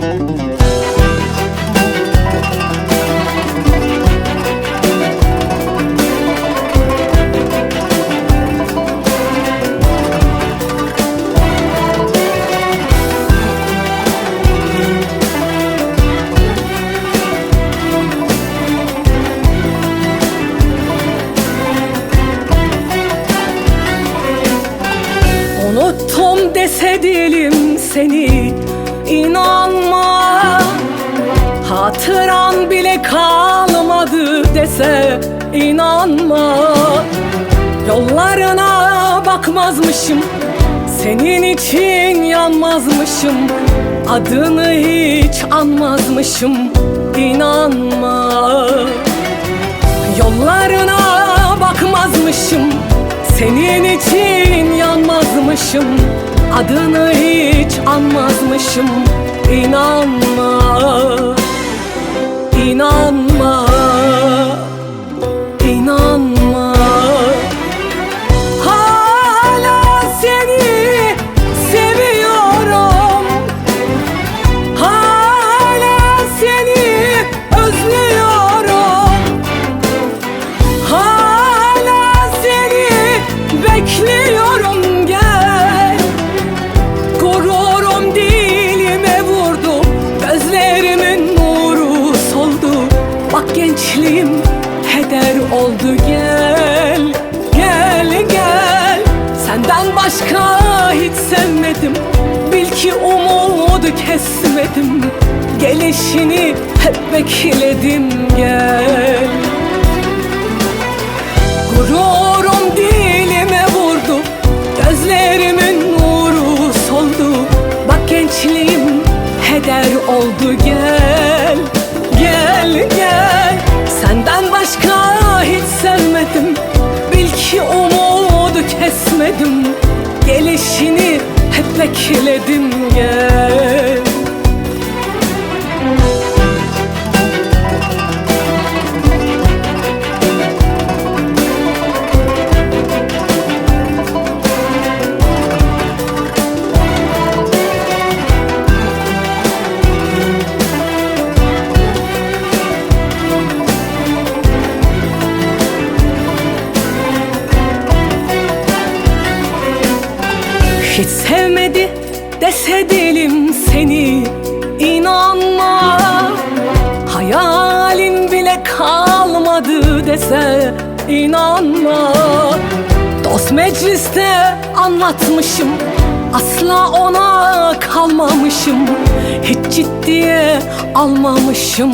Música Kalmadı dese inanma. Yollarına bakmazmışım Senin için yanmazmışım. Adını hiç anmazmışım İnanma. Yollarına bakmazmışım Senin için yanmazmışım. Adını hiç anmazmışım İnanma İnanma gel Gel gel. Senden başka hiç sevmedim. Bil ki umudu kesmedim. Gelişini hep bekledim gel. Gururum dilime vurdu. Gözlerimin nuru soldu. Bak gençliğim heder oldu. Gel Gel gel ki umudu kesmedim Gelişini hep bekledim. Gel Hiç sevmedi dese dilim seni inanma. Hayalin bile kalmadı dese inanma. Dost mecliste anlatmışım Asla ona kalmamışım. Hiç ciddiye almamışım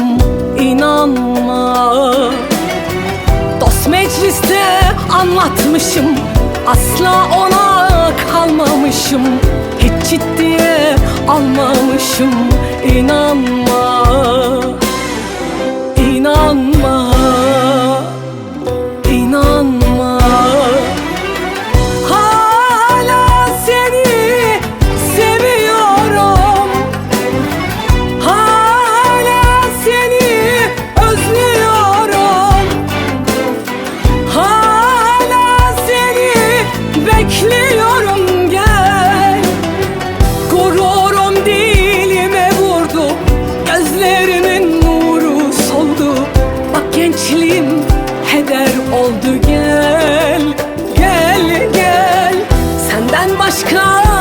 inanma. Dost mecliste anlatmışım Asla ona kalmamışım. Hiç ciddiye almamışım İnanma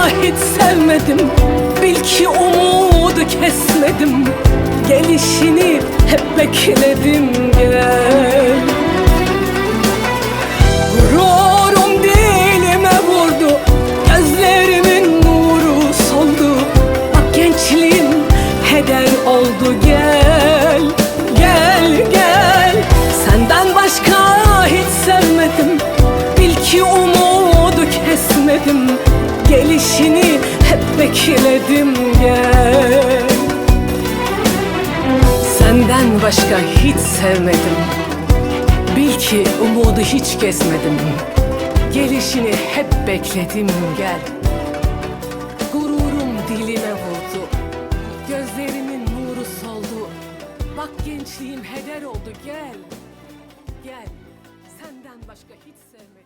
hiç sevmedim. Bil ki umudu kesmedim. Gelişini hep bekledim gel. Gururum dilime vurdu Gözlerimin nuru soldu. Bak gençliğim heder oldu gel Gelişini hep bekledim gel. Senden başka hiç sevmedim. Bil ki umudu hiç kesmedim. Gelişini hep bekledim gel. Gururum dilime vurdu. Gözlerimin nuru soldu. Bak gençliğim heder oldu gel. Gel. Senden başka hiç sevmedim